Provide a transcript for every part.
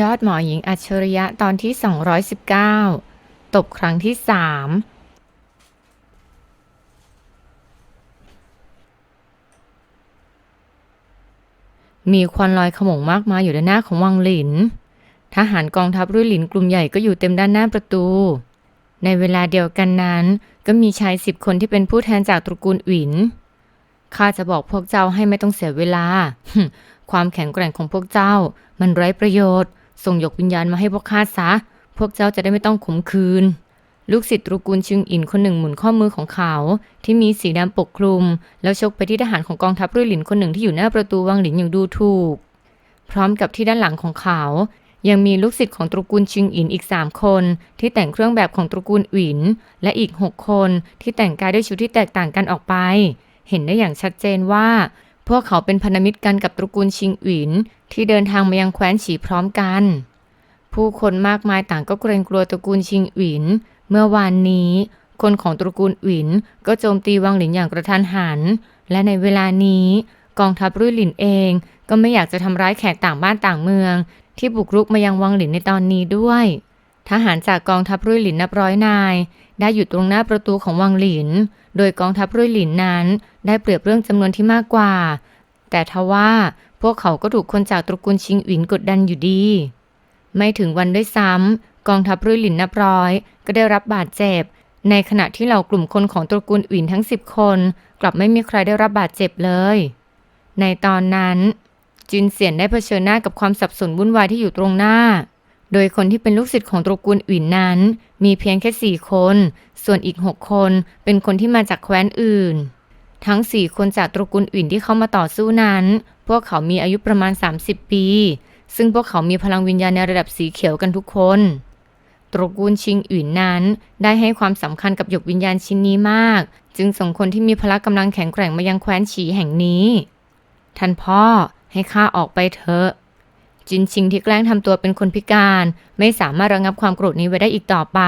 ยอดหมอหญิงอัจฉริยะตอนที่ 219 ตบครั้งที่ 3 มีควันลอยขโมงมากมายอยู่ด้านหน้าของวังหลิน ทหารกองทัพรุ่ยหลินกลุ่มใหญ่ก็อยู่เต็มด้านหน้าประตู ในเวลาเดียวกันนั้นก็มีชายสิบคนที่เป็นผู้แทนจากตระกูลหวินข้าจะบอกพวกเจ้าให้ไม่ต้องเสียเวลา ความแข็งแกร่งของพวกเจ้ามันไร้ประโยชน์ ส่งหยกวิญญาณมาให้พวกข้าซะ พวกเจ้าจะได้ไม่ต้องขมคืน ลูกศิษย์ตระกูลชิงอินคนหนึ่งหมุนข้อมือของเขา ที่มีสีดำปกคลุม แล้วชกไปที่ทหารของกองทัพรุ่ยหลินคนหนึ่งที่อยู่หน้าประตูวังหลินอย่างดูถูก พร้อมกับที่ด้านหลังของเขา ยังมีลูกศิษย์ของตระกูลชิงอินอีก 3 คน ที่แต่งเครื่องแบบของตระกูลหวินและอีก 6 คนที่แต่งกายด้วยชุดที่แตกต่างกันออกไปเห็นได้อย่างชัดเจนว่า พวกเขาเป็นพันธมิตรกันกับตระกูลชิงหวินที่เดินทางมายังแคว้นฉีพร้อมกัน ผู้คนมากมายต่างก็เกรงกลัวตระกูลชิงหวิน เมื่อวานนี้ คนของตระกูลหวินก็โจมตีวังหลินอย่างกระทันหัน และในเวลานี้กองทัพรุ่ยหลินเองก็ไม่อยากจะทำร้ายแขกต่างบ้านต่างเมือง ที่บุกรุกมายังวังหลินในตอนนี้ด้วย ทหารจากกองทัพรุ่ยหลินนับร้อยนาย ได้อยู่ตรงหน้าประตูของวังหลิน โดยกองทัพรุ่ยหลินนั้น ได้เปรียบเรื่องจำนวนที่มากกว่า แต่ทว่าพวกเขาก็ถูกคนจากตระกูลชิงหวินกดดันอยู่ดี ไม่ถึงวันด้วยซ้ำกองทัพรุ่ยหลินนับร้อย ก็ได้รับบาดเจ็บ ในขณะที่เหล่ากลุ่มคนของตระกูลหวินทั้ง 10 คน กลับไม่มีใครได้รับบาดเจ็บเลย ในตอนนั้นจินเสียนได้เผชิญหน้ากับความสับสนวุ่นวายที่อยู่ตรงหน้า โดยคนที่เป็นลูกศิษย์ของตระกูลหวินนั้น มีเพียงแค่สี่คน ส่วนอีกหกคนเป็นคนที่มาจากแคว้นอื่น ทั้งสี่คนจากตระกูลอื่นที่เข้ามาต่อสู้นั้น พวกเขามีอายุประมาณ 30 ปี ซึ่งพวกเขามีพลังวิญญาณในระดับสีเขียวกันทุกคน ตระกูลชิงอื่นนั้น ได้ให้ความสำคัญกับหยกวิญญาณชิ้นนี้มาก จึงส่งคนที่มีพละกำลังแข็งแกร่งมายังแคว้นฉีแห่งนี้ ท่านพ่อให้ข้าออกไปเถอะ จินชิงที่แกล้งทำตัวเป็นคนพิการ ไม่สามารถระงับความโกรธนี้ไว้ได้อีกต่อไป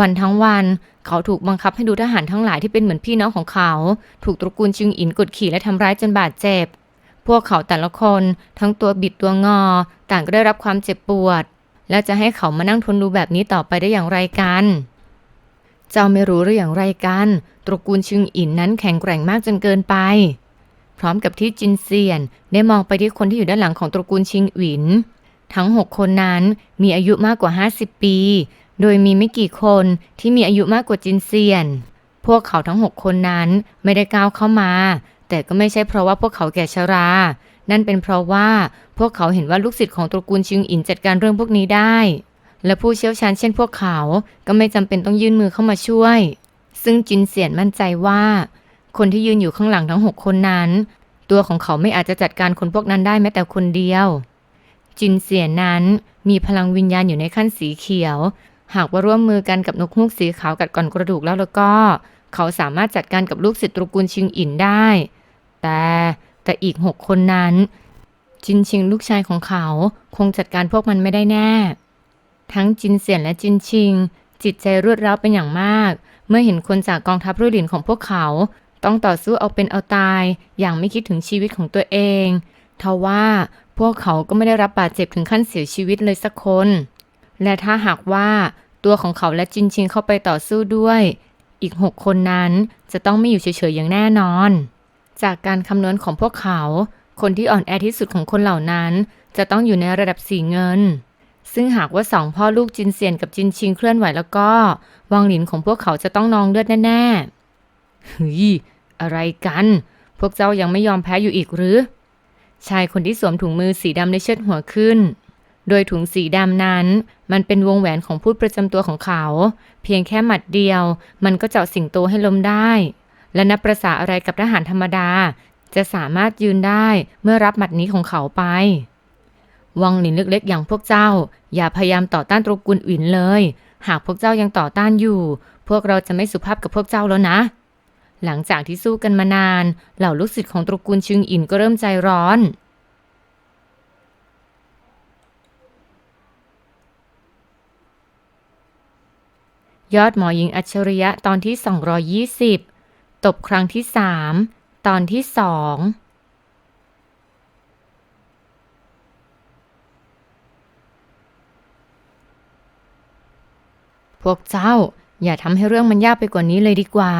วันทั้งวันเขาถูกบังคับให้ดูทหารทั้งหลายที่เป็นเหมือนพี่น้องของเขา ถูกตระกูลชิงอินกดขี่และทำร้ายจนบาดเจ็บ พวกเขาแต่ละคนทั้งตัวบิดตัวงอ ต่างก็ได้รับความเจ็บปวด และจะให้เขามานั่งทนดูแบบนี้ต่อไปได้อย่างไรกัน เจ้าไม่รู้หรืออย่างไรกัน ตระกูลชิงอินนั้นแข็งแกร่งมากจนเกินไป พร้อมกับที่จินเซียน ได้มองไปที่คนที่อยู่ด้านหลังของตระกูลชิงหวิน ทั้ง 6 คนนั้นมีอายุมากกว่า 50 ปี โดยมีไม่กี่คนที่มีอายุมากกว่าจินเซียน พวกเขาทั้ง 6 คนนั้นไม่ได้ก้าวเข้ามา แต่ก็ไม่ใช่เพราะว่าพวกเขาแก่ชรา นั่นเป็นเพราะว่าพวกเขาเห็นว่าลูกศิษย์ของตระกูลชิงอินจัดการเรื่องพวกนี้ได้ และผู้เชี่ยวชาญเช่นพวกเขา ก็ไม่จำเป็นต้องยื่นมือเข้ามาช่วย ซึ่งจินเซียนมั่นใจว่า คนที่ยืนอยู่ข้างหลังทั้งหกคนนั้น ตัวของเขาไม่อาจจะจัดการคนพวกนั้นได้แม้แต่คนเดียว จินเสียนนั้นมีพลังวิญญาณอยู่ในขั้นสีเขียว หากว่าร่วมมือกันกับนกฮูกสีขาวกัดก่อนกระดูกแล้วแล้วก็ เขาสามารถจัดการกับลูกศิษย์ตระกูลชิงอินได้ แต่แต่อีกหกคนนั้น จินชิงลูกชายของเขาคงจัดการพวกมันไม่ได้แน่ ทั้งจินเสียนและจินชิง จิตใจรวดร้าวเป็นอย่างมาก เมื่อเห็นคนจากกองทัพรุ่ยหลินของพวกเขา ต้องต่อสู้เอาเป็นเอาตาย อย่างไม่คิดถึงชีวิตของตัวเองทว่าพวกเขาก็ไม่ได้รับบาดเจ็บถึงขั้นเสียชีวิตเลยสักคน และถ้าหากว่าตัวของเขาและจินชิงเข้าไปต่อสู้ด้วย อีกหกคนนั้นจะต้องไม่อยู่เฉยๆอย่างแน่นอน จากการคำนวณของพวกเขา คนที่อ่อนแอที่สุดของคนเหล่านั้น จะต้องอยู่ในระดับสีเงิน ซึ่งหากว่าสองพ่อลูกจินเซียนกับจินชิงเคลื่อนไหวแล้วก็ วังหลินของพวกเขาจะต้องนองเลือดแน่ๆเฮ้ย อะไรกัน พวกเจ้ายังไม่ยอมแพ้อยู่อีกหรือ ชายคนที่สวมถุงมือสีดำได้เชิดหัวขึ้น โดยถุงสีดำนั้น มันเป็นวงแหวนของพูดประจำตัวของเขา เพียงแค่หมัดเดียว มันก็เจาะสิงโตให้ล้มได้ และนับประษาอะไรกับทหารธรรมดา จะสามารถยืนได้เมื่อรับหมัดนี้ของเขาไป วังหลินเล็กๆอย่างพวกเจ้า อย่าพยายามต่อต้านตระกูลอื่นเลย หากพวกเจ้ายังต่อต้านอยู่ พวกเราจะไม่สุภาพกับพวกเจ้าแล้วนะ หลังจากที่สู้กันมานาน เหล่าลูกศิษย์ของตระกูลชิงอินก็เริ่มใจร้อน ยอดหมอหญิงอัจฉริยะตอนที่ 220 ตบครั้งที่ 3 ตอนที่ 2พวกเจ้า อย่าทำให้เรื่องมันยากไปกว่านี้เลยดีกว่า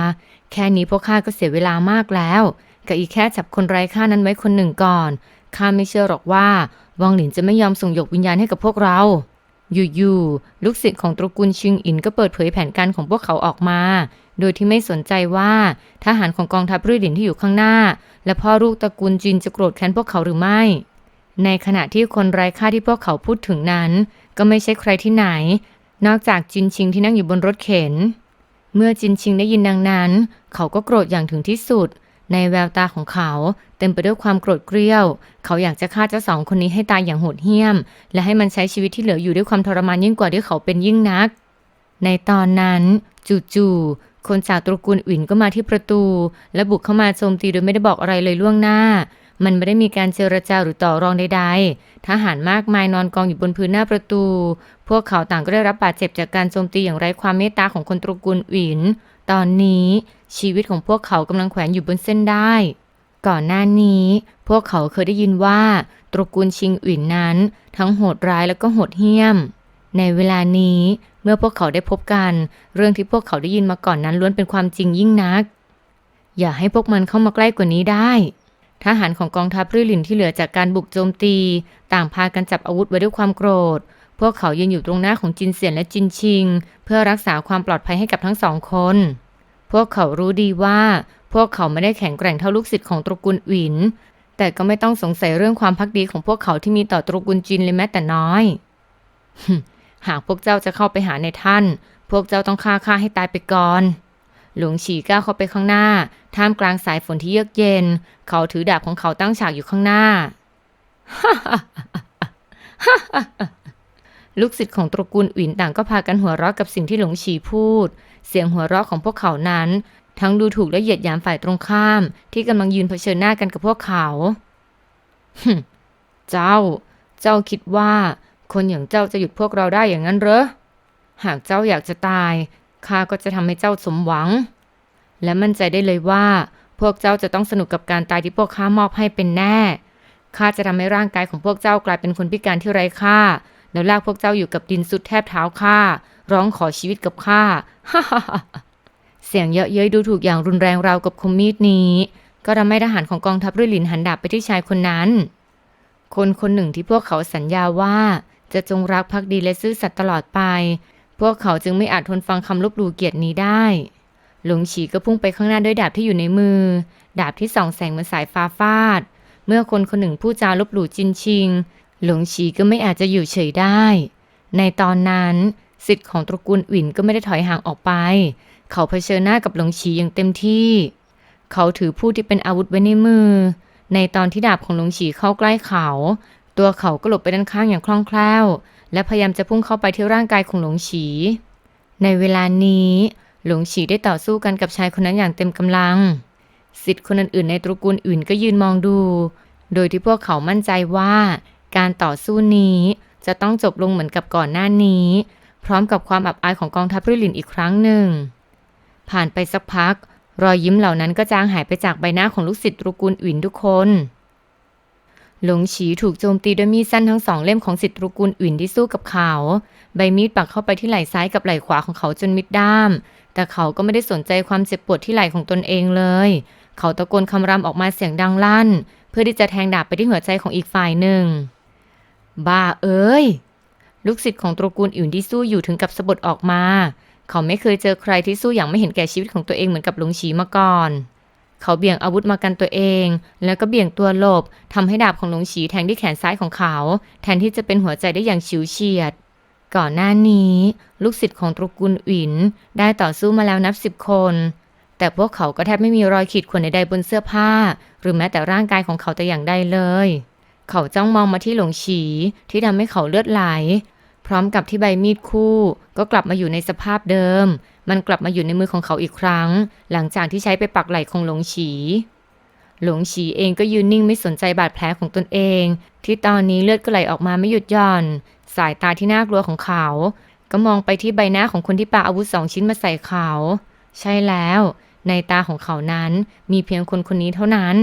แค่นี้พวกข้าก็เสียเวลามากแล้วกับอีกแค่จับคนไร้ค่านั้นไว้คนหนึ่งก่อนข้าไม่เชื่อหรอกว่าวังหลินจะไม่ยอมส่งหยกวิญญาณให้กับพวกเรา อยู่ๆลูกศิษย์ของตระกูลชิงอินก็เปิดเผยแผนการของพวกเขาออกมา โดยที่ไม่สนใจว่าทหารของกองทัพรุ่ยหลินที่อยู่ข้างหน้า และพ่อลูกตระกูลจินจะโกรธแค้นพวกเขาหรือไม่ ในขณะที่คนไร้ค่าที่พวกเขาพูดถึงนั้น ก็ไม่ใช่ใครที่ไหน นอกจากจินชิงที่นั่งอยู่บนรถเข็น เมื่อจินชิงได้ยินดังนั้น เขาก็โกรธอย่างถึงที่สุด ในแววตาของเขาเต็มไปด้วยความโกรธเกรี้ยว เขาอยากจะฆ่าเจ้าสองคนนี้ให้ตายอย่างโหดเหี้ยม และให้มันใช้ชีวิตที่เหลืออยู่ด้วยความทรมานยิ่งกว่าที่เขาเป็นยิ่งนัก ในตอนนั้น จู่ๆคนจากตระกูลอินก็มาที่ประตู และบุกเข้ามาโจมตีโดยไม่ได้บอกอะไรเลยล่วงหน้า มันไม่ได้มีการเจรจาหรือต่อรองใดๆ ทหารมากมายนอนกองอยู่บนพื้นหน้าประตู พวกเขาต่างก็ได้รับบาดเจ็บจากการโจมตีอย่างไร้ความเมตตาของคนตระกูลอิน ตอนนี้ชีวิตของพวกเขากำลังแขวนอยู่บนเส้นได้ ก่อนหน้านี้ พวกเขาเคยได้ยินว่า ตระกูลชิงอินนั้น ทั้งโหดร้ายและก็โหดเหี้ยม ในเวลานี้เมื่อพวกเขาได้พบกัน เรื่องที่พวกเขาได้ยินมาก่อนนั้นล้วนเป็นความจริงยิ่งนัก อย่าให้พวกมันเข้ามาใกล้กว่านี้ได้ ทหารของกองทัพรื่หลินที่เหลือจากการบุกโจมตี ต่างพากันจับอาวุธไว้ด้วยความโกรธ พวกเขายืนอยู่ตรงหน้าของจินเซียนและจินชิง เพื่อรักษาความปลอดภัยให้กับทั้งสองคน พวกเขารู้ดีว่า พวกเขาไม่ได้แข็งแกร่งเท่าลูกศิษย์ของตระกูลหวิน แต่ก็ไม่ต้องสงสัยเรื่องความพักดีของพวกเขาที่มีต่อตระกูลจินเลยแม้แต่น้อยหากพวกเจ้าจะเข้าไปหาในท่าน พวกเจ้าต้องฆ่าข้าให้ตายไปก่อน หลวงฉีก้าวเข้าไปข้างหน้า ท่ามกลางสายฝนที่เยือกเย็น เขาถือดาบของเขาตั้งฉากอยู่ข้างหน้า ลูกศิษย์ของตระกูลอินต่างก็พากันหัวเราะกับสิ่งที่หลวงฉีพูด เสียงหัวเราะของพวกเขานั้น ทั้งดูถูกและเหยียดหยามฝ่ายตรงข้าม ที่กำลังยืนเผชิญหน้ากันกับพวกเขาเจ้า เจ้าคิดว่า คนอย่างเจ้าจะหยุดพวกเราได้อย่างนั้นเหรอ หากเจ้าอยากจะตาย ข้าก็จะทำให้เจ้าสมหวัง และมั่นใจได้เลยว่า พวกเจ้าจะต้องสนุกกับการตายที่พวกข้ามอบให้เป็นแน่ข้าจะทำให้ร่างกายของพวกเจ้ากลายเป็นคนพิการที่ไร้ค่า แล้วลากพวกเจ้าอยู่กับดินสุดแทบเท้าข้าร้องขอชีวิตกับข้าเสียงเยอะเย้ยดูถูกอย่างรุนแรงราวกับคมมีดนี้ ก็ทำให้ทหารของกองทัพรุ่ยหลินหันดาบไปที่ชายคนนั้น คนคนหนึ่งที่พวกเขาสัญญาว่า จะจงรักภักดีและซื่อสัตย์ตลอดไป พวกเขาจึงไม่อาจทนฟังคำลบหลู่เกียรตินี้ได้ หลวงฉีก็พุ่งไปข้างหน้าด้วยดาบที่อยู่ในมือ ดาบที่ส่องแสงเหมือนสายฟ้าฟาด เมื่อคนคนหนึ่งพูดจาลบหลู่จินชิง หลวงฉีก็ไม่อาจจะอยู่เฉยได้ ในตอนนั้นสิทธิ์ของตระกูลอินก็ไม่ได้ถอยห่างออกไป เขาเผชิญหน้ากับหลวงฉีอย่างเต็มที่ เขาถือผู้ที่เป็นอาวุธไว้ในมือ ในตอนที่ดาบของหลวงฉีเข้าใกล้เขา ตัวเขาก็หลบไปด้านข้างอย่างคล่องแคล่ว และพยายามจะพุ่งเข้าไปที่ร่างกายของหลวงฉี ในเวลานี้หลวงฉีได้ต่อสู้กันกับชายคนนั้นอย่างเต็มกำลัง สิทธิ์คนอื่นๆในตระกูลอื่นก็ยืนมองดู โดยที่พวกเขามั่นใจว่าการต่อสู้นี้จะต้องจบลงเหมือนกับก่อนหน้านี้ พร้อมกับความอับอายของกองทัพรุ่หลินอีกครั้งหนึ่ง ผ่านไปสักพัก รอยยิ้มเหล่านั้นก็จางหายไปจากใบหน้าของลูกศิษย์ตระกูลอินทุกคน หลงฉีถูกโจมตีด้วยมีดสั้นทั้งสองเล่มของศิษย์ตระกูลอินที่สู้กับเขา ใบมีดปักเข้าไปที่ไหล่ซ้ายกับไหล่ขวาของเขาจนมิดด้าม แต่เขาก็ไม่ได้สนใจความเจ็บปวดที่ไหล่ของตนเองเลย เขาตะโกนคำรามออกมาเสียงดังลั่น เพื่อที่จะแทงดาบไปที่หัวใจของอีกฝ่ายหนึ่ง บ้าเอ้ย ลูกศิษย์ของตระกูลอื่นที่สู้อยู่ถึงกับสะบัดออกมา เขาไม่เคยเจอใครที่สู้อย่างไม่เห็นแก่ชีวิตของตัวเองเหมือนกับหลงฉีมาก่อน เขาเบี่ยงอาวุธมากันตัวเอง แล้วก็เบี่ยงตัวหลบทำให้ดาบของหลงฉีแทงที่แขนซ้ายของเขา แทนที่จะเป็นหัวใจได้อย่างฉิวเฉียด ก่อนหน้านี้ ลูกศิษย์ของตระกูลอินได้ต่อสู้มาแล้วนับสิบคน แต่พวกเขาก็แทบไม่มีรอยขีดข่วนใดๆบนเสื้อผ้า หรือแม้แต่ร่างกายของเขาแต่อย่างใดเลย เขาจ้องมองมาที่หลงฉีที่ทำให้เขาเลือดไหล พร้อมกับที่ใบมีดคู่ ก็กลับมาอยู่ในสภาพเดิม มันกลับมาอยู่ในมือของเขาอีกครั้ง หลังจากที่ใช้ไปปักไหล่ของหลงฉี หลงฉีเองก็ยืนนิ่งไม่สนใจบาดแผลของตนเอง ที่ตอนนี้เลือดก็ไหลออกมาไม่หยุดหย่อน สายตาที่น่ากลัวของเขา ก็มองไปที่ใบหน้าของคนที่ปาอาวุธสองชิ้นมาใส่เขา ใช่แล้ว ในตาของเขานั้นมีเพียงคนคนนี้เท่านั้น